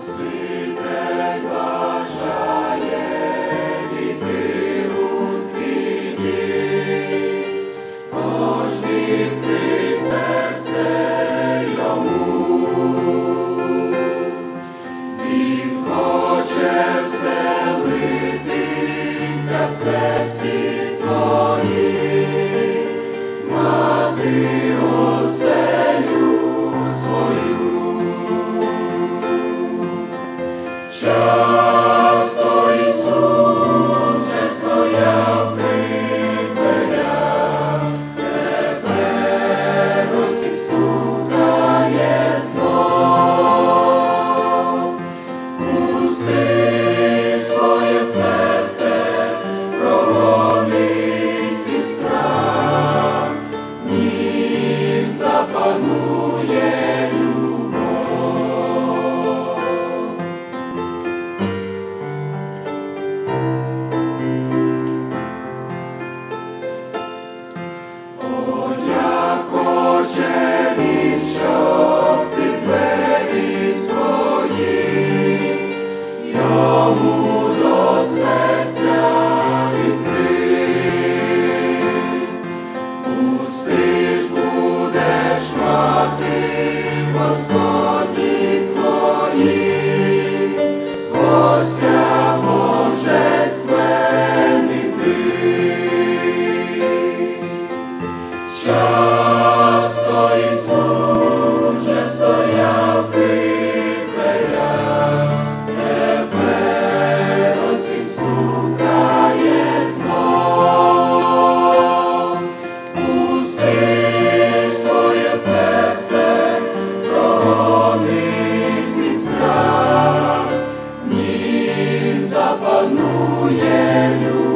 see. Часто справу до серця відкрий, пусти ж будеш мати Господі твої, Часто і панує любов.